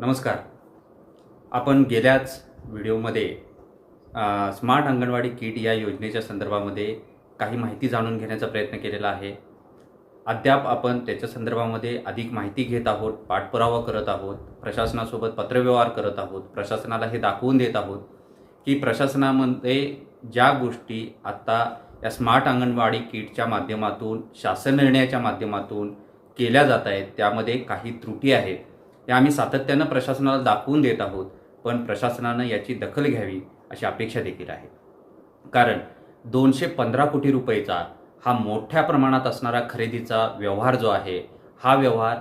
नमस्कार. आपण गेल्याच व्हिडिओमध्ये स्मार्ट अंगणवाडी किट या योजनेच्या संदर्भामध्ये काही माहिती जाणून घेण्याचा प्रयत्न केलेला आहे. अद्याप आपण त्याच्या संदर्भामध्ये अधिक माहिती घेत आहोत पाठपुरावा करत आहोत प्रशासनासोबत पत्रव्यवहार करत आहोत प्रशासनाला हे दाखवून देत आहोत की प्रशासनामध्ये ज्या गोष्टी आत्ता या स्मार्ट अंगणवाडी किटच्या माध्यमातून शासन निर्णयाच्या माध्यमातून केल्या जात आहेत त्यामध्ये काही त्रुटी आहेत. हे आम्ही सातत्यानं प्रशासनाला दाखवून देत आहोत पण प्रशासनानं याची दखल घ्यावी अशी अपेक्षा देखील आहे. कारण दोनशे पंधरा कोटी रुपयेचा हा मोठ्या प्रमाणात असणारा खरेदीचा व्यवहार जो आहे हा व्यवहार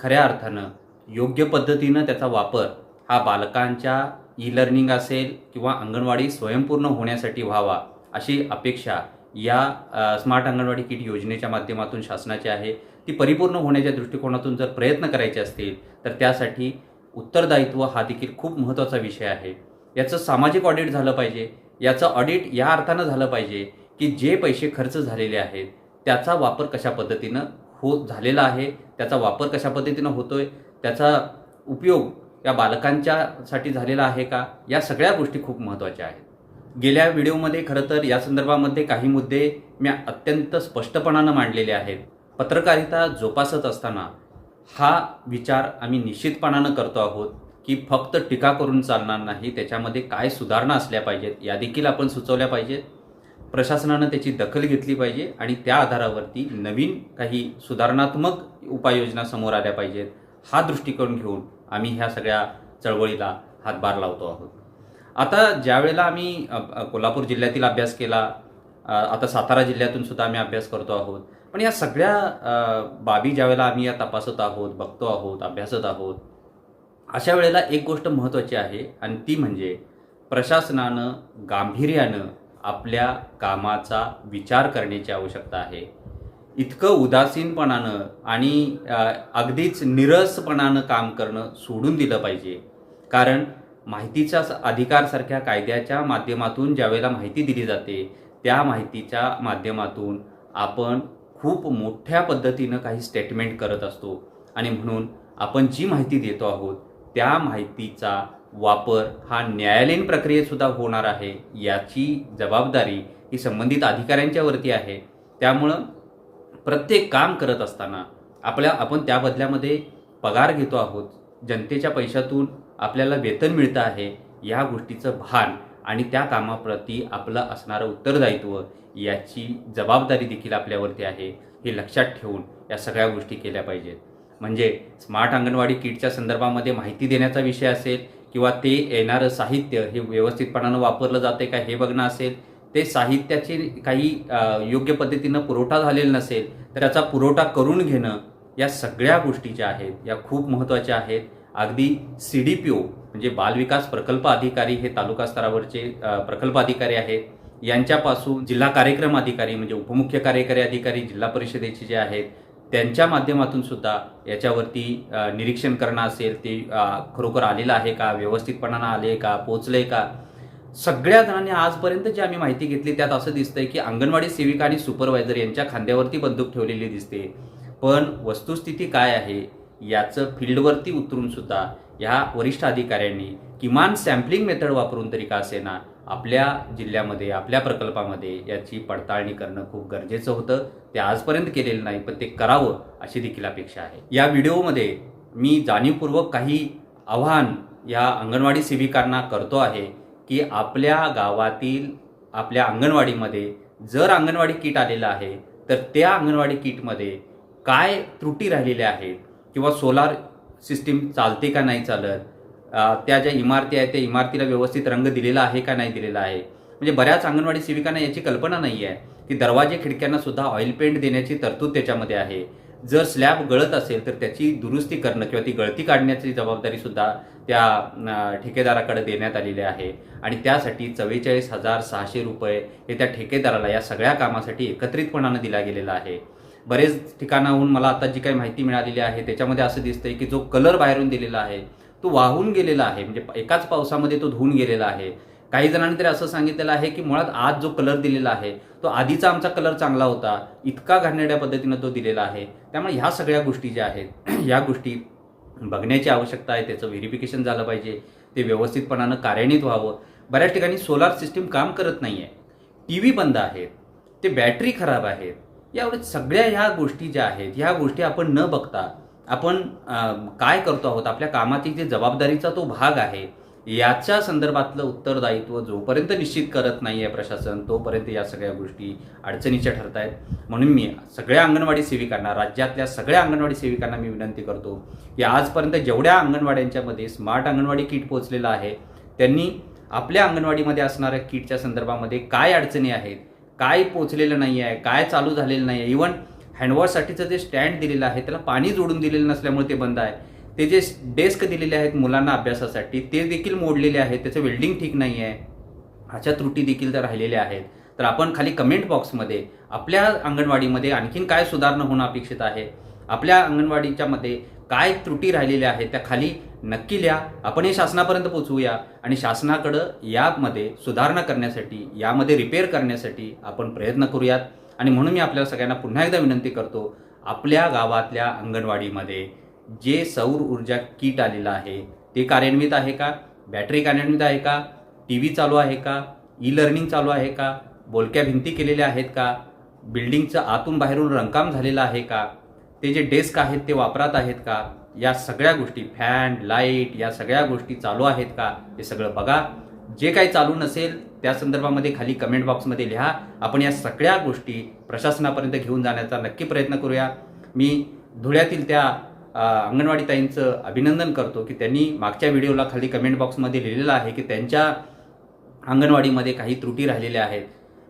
खऱ्या अर्थानं योग्य पद्धतीनं त्याचा वापर हा बालकांच्या ई लर्निंग असेल किंवा अंगणवाडी स्वयंपूर्ण होण्यासाठी व्हावा अशी अपेक्षा या स्मार्ट अंगणवाडी किट योजनेच्या माध्यमातून शासनाची आहे. ती परिपूर्ण होण्याच्या दृष्टिकोनातून जर प्रयत्न करायचे असतील तर त्यासाठी उत्तरदायित्व हा देखील खूप महत्त्वाचा विषय आहे. याचं सामाजिक ऑडिट झालं पाहिजे. याचं ऑडिट या अर्थानं झालं पाहिजे की जे पैसे खर्च झालेले आहेत त्याचा वापर कशा पद्धतीनं होत झालेला आहे त्याचा वापर कशा पद्धतीनं होतो आहे त्याचा उपयोग या बालकांच्यासाठी झालेला आहे का या सगळ्या गोष्टी खूप महत्त्वाच्या आहेत. गेल्या व्हिडिओमध्ये खरं तर या संदर्भामध्ये काही मुद्दे मी अत्यंत स्पष्टपणानं मांडलेले आहेत. पत्रकारिता जोपासत असताना हा विचार आम्ही निश्चितपणानं करतो आहोत की फक्त टीका करून चालणार नाही त्याच्यामध्ये काय सुधारणा असल्या पाहिजेत या देखील आपण सुचवल्या पाहिजेत. प्रशासनानं त्याची दखल घेतली पाहिजे आणि त्या आधारावरती नवीन काही सुधारणात्मक उपाययोजना समोर आल्या पाहिजेत हा दृष्टिकोन घेऊन आम्ही ह्या सगळ्या चळवळीला हातभार लावतो आहोत. आता ज्यावेळेला आम्ही कोल्हापूर जिल्ह्यातील अभ्यास केला आता सातारा जिल्ह्यातून सुद्धा आम्ही अभ्यास करतो आहोत पण या सगळ्या बाबी ज्यावेळेला आम्ही या तपासत आहोत बघतो आहोत अभ्यासत आहोत अशा वेळेला एक गोष्ट महत्त्वाची आहे आणि ती म्हणजे प्रशासनानं गांभीर्यानं आपल्या कामाचा विचार करण्याची आवश्यकता आहे. इतकं उदासीनपणानं आणि अगदीच निरसपणानं काम करणं सोडून दिलं पाहिजे. कारण माहितीचा स- अधिकारसारख्या कायद्याच्या माध्यमातून ज्यावेळेला माहिती दिली जाते त्या माहितीच्या माध्यमातून आपण खूप मोठ्या पद्धतीनं काही स्टेटमेंट करत असतो. आणि म्हणून आपण जी माहिती देतो आहोत त्या माहितीचा वापर हा न्यायालयीन प्रक्रियेतसुद्धा होणार आहे याची जबाबदारी ही संबंधित अधिकाऱ्यांच्यावरती आहे. त्यामुळं प्रत्येक काम करत असताना आपल्या आपण त्या बदल्यामध्ये पगार घेतो आहोत. जनतेच्या पैशातून आपल्याला वेतन मिळतं आहे या गोष्टीचं भान आणि त्या कामाप्रती आपलं असणारं उत्तरदायित्व याची जबाबदारी देखील आपल्यावरती आहे हे लक्षात ठेवून या सगळ्या गोष्टी केल्या पाहिजेत. म्हणजे स्मार्ट अंगणवाडी किटच्या संदर्भामध्ये माहिती देण्याचा विषय असेल किंवा ते येणारं साहित्य हे व्यवस्थितपणानं वापरलं जाते का हे बघणं असेल ते साहित्याचे काही योग्य पद्धतीनं पुरवठा झालेला नसेल तर त्याचा पुरवठा करून घेणं या सगळ्या गोष्टी ज्या आहेत या खूप महत्त्वाच्या आहेत. अगदी सी डी पी ओ म्हणजे बालविकास प्रकल्प अधिकारी हे तालुका स्तरावरचे प्रकल्प अधिकारी आहेत. यांच्यापासून जिल्हा कार्यक्रम अधिकारी म्हणजे उपमुख्य कार्यकारी अधिकारी जिल्हा परिषदेचे जे आहेत त्यांच्या माध्यमातून सुद्धा याच्यावरती निरीक्षण करणं असेल ते खरोखर आलेलं आहे का? व्यवस्थितपणानं आले का? पोचले का? सगळ्या जणांनी आजपर्यंत जी आम्ही माहिती घेतली त्यात असं दिसतंय की अंगणवाडी सेविका आणि सुपरवायझर यांच्या खांद्यावरती बंदूक ठेवलेली दिसते. पण वस्तुस्थिती काय आहे? याचं फील्डवरती उतरून सुद्धा ह्या वरिष्ठ अधिकाऱ्यांनी किमान सॅम्पलिंग मेथड वापरून तरी का असेना आपल्या जिल्ह्यामध्ये आपल्या प्रकल्पामध्ये याची पडताळणी करणं खूप गरजेचं होतं. ते आजपर्यंत केलेलं नाही पण ते करावं अशी देखील अपेक्षा आहे. या व्हिडिओमध्ये मी जाणीवपूर्वक काही आव्हान या अंगणवाडी सेविकांना करतो आहे की आपल्या गावातील आपल्या अंगणवाडीमध्ये जर अंगणवाडी किट आलेलं आहे तर त्या अंगणवाडी किटमध्ये काय त्रुटी राहिलेल्या आहेत किंवा सोलार सिस्टीम चालते का नाही चालत? त्या ज्या इमारती आहेत त्या इमारतीला व्यवस्थित रंग दिलेला आहे का नाही दिलेला आहे? म्हणजे बऱ्याच अंगणवाडी सेविकांना याची कल्पना नाही आहे की दरवाजे खिडक्यांना सुद्धा ऑइल पेंट देण्याची तरतूद त्याच्यामध्ये आहे. जर स्लॅब गळत असेल तर त्याची दुरुस्ती करणं किंवा ती गळती काढण्याची जबाबदारीसुद्धा त्या ठेकेदाराकडे देण्यात आलेली आहे. आणि त्यासाठी चव्वेचाळीस हजार सहाशे रुपये हे त्या ठेकेदाराला या सगळ्या कामासाठी एकत्रितपणानं दिला गेलेला आहे. बरेच ठिकाणाहून मला आता जी काही माहिती मिळालेली आहे त्याच्यामध्ये असं दिसतंय की जो कलर बाहेरून दिलेला आहे तो वाहून गेलेला आहे. म्हणजे एकाच पावसामध्ये तो धुवून गेलेला आहे. काही जणांनी तरी असं सांगितलेलं आहे की मुळात आज जो कलर दिलेला आहे तो आधीचा आमचा कलर चांगला होता. इतका घाणेरड्या पद्धतीनं तो दिलेला आहे. त्यामुळे ह्या सगळ्या गोष्टी ज्या आहेत ह्या गोष्टी बघण्याची आवश्यकता आहे. त्याचं व्हेरिफिकेशन झालं पाहिजे. ते व्यवस्थितपणानं कार्यान्वित व्हावं. बऱ्याच ठिकाणी सोलार सिस्टीम काम करत नाही आहे टी व्ही बंद आहेत. ते बॅटरी खराब आहेत. यावेळी सगळ्या ह्या गोष्टी ज्या आहेत ह्या गोष्टी आपण न बघता आपण काय करतो आहोत आपल्या कामाची जे जबाबदारीचा तो भाग आहे याच्या संदर्भातलं उत्तरदायित्व जोपर्यंत निश्चित करत नाही आहे प्रशासन तोपर्यंत या सगळ्या गोष्टी अडचणीच्या ठरत आहेत म्हणून मी सगळ्या अंगणवाडी सेविकांना राज्यातल्या सगळ्या अंगणवाडी सेविकांना मी विनंती करतो की आजपर्यंत जेवढ्या अंगणवाड्यांच्यामध्ये स्मार्ट अंगणवाडी किट पोहोचलेलं आहे त्यांनी आपल्या अंगणवाडीमध्ये असणाऱ्या किटच्या संदर्भामध्ये काय अडचणी आहेत काय पोचलेलं नाही आहे काय चालू झालेलं नाही आहे इवन हँडवॉशसाठीचं जे स्टँड दिलेलं आहे त्याला पाणी जोडून दिलेलं नसल्यामुळे ते बंद आहे. ते जे डेस्क दिलेले आहेत मुलांना अभ्यासासाठी ते देखील मोडलेले आहेत. त्याचं वेल्डिंग ठीक नाही आहे अशा त्रुटी देखील तर राहिलेल्या आहेत. तर आपण खाली कमेंट बॉक्समध्ये आपल्या अंगणवाडीमध्ये आणखीन काय सुधारणा होणं अपेक्षित आहे? आपल्या अंगणवाडीच्या मध्ये काय त्रुटी राहिलेल्या आहेत त्या खाली नक्की लिहा. आपण हे शासनापर्यंत पोचवूया. आणि शासनाकडं यामध्ये सुधारणा करण्यासाठी यामध्ये रिपेअर करण्यासाठी आपण प्रयत्न करूयात. आणि म्हणून मी आपल्या सगळ्यांना पुन्हा एकदा विनंती करतो आपल्या गावातल्या अंगणवाडीमध्ये जे सौर ऊर्जा किट आलेलं आहे ते कार्यान्वित आहे का? बॅटरी कार्यान्वित आहे का? टी व्ही चालू आहे का? ई लर्निंग चालू आहे का? बोलक्या भिंती केलेल्या आहेत का? बिल्डिंगचं आतून बाहेरून रंकाम झालेलं आहे का? ते जे डेस्क आहेत ते वापरात आहेत का? या सगळ्या गोष्टी फॅन लाइट या सगळ्या गोष्टी चालू आहेत का? हे सगळं बघा. जे काही चालू नसेल त्या संदर्भामध्ये खाली कमेंट बॉक्समध्ये लिहा. आपण या सगळ्या गोष्टी प्रशासनापर्यंत घेऊन जाण्याचा नक्की प्रयत्न करूया. मी धुळ्यातील त्या अंगणवाडी ताईंचं अभिनंदन करतो की त्यांनी मागच्या व्हिडिओला खाली कमेंट बॉक्समध्ये लिहिलेलं आहे की त्यांच्या अंगणवाडीमध्ये काही त्रुटी राहिलेल्या आहेत.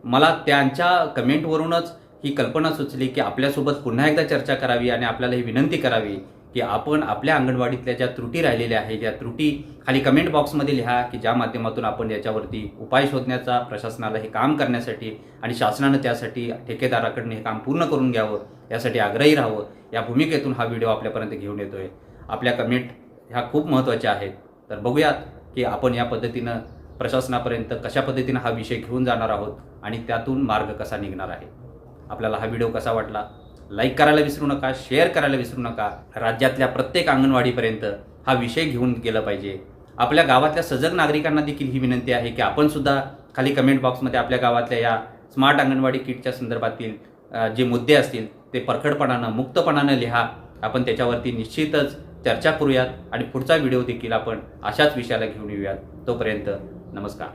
मला त्यांच्या कमेंटवरूनच ही कल्पना सुचली की आपल्यासोबत पुन्हा एकदा चर्चा करावी आणि आपल्याला ही विनंती करावी की आपण आपल्या अंगणवाडीतल्या ज्या त्रुटी राहिलेल्या आहेत या त्रुटी खाली कमेंट बॉक्समध्ये लिहा की ज्या माध्यमातून आपण याच्यावरती उपाय शोधण्याचा प्रशासनाला हे काम करण्यासाठी आणि शासनानं त्यासाठी ठेकेदाराकडनं हे काम पूर्ण करून घ्यावं यासाठी आग्रही राहावं या भूमिकेतून हा व्हिडिओ आपल्यापर्यंत घेऊन येतोय. आपल्या कमेंट ह्या खूप महत्त्वाच्या आहेत. तर बघूयात की आपण या पद्धतीनं प्रशासनापर्यंत कशा पद्धतीनं हा विषय घेऊन जाणार आहोत आणि त्यातून मार्ग कसा निघणार आहे. आपल्याला हा व्हिडिओ कसा वाटला? लाईक करायला विसरू नका शेअर करायला विसरू नका. राज्यातल्या प्रत्येक अंगणवाडीपर्यंत हा विषय घेऊन गेला पाहिजे. आपल्या गावातल्या सजग नागरिकांना देखील ही विनंती आहे की आपणसुद्धा खाली कमेंट बॉक्समध्ये आपल्या गावातल्या या स्मार्ट अंगणवाडी किटच्या संदर्भातील जे मुद्दे असतील ते परखडपणानं मुक्तपणानं लिहा. आपण त्याच्यावरती निश्चितच चर्चा करूयात आणि पुढचा व्हिडिओ देखील आपण अशाच विषयाला घेऊन येऊयात. तोपर्यंत नमस्कार.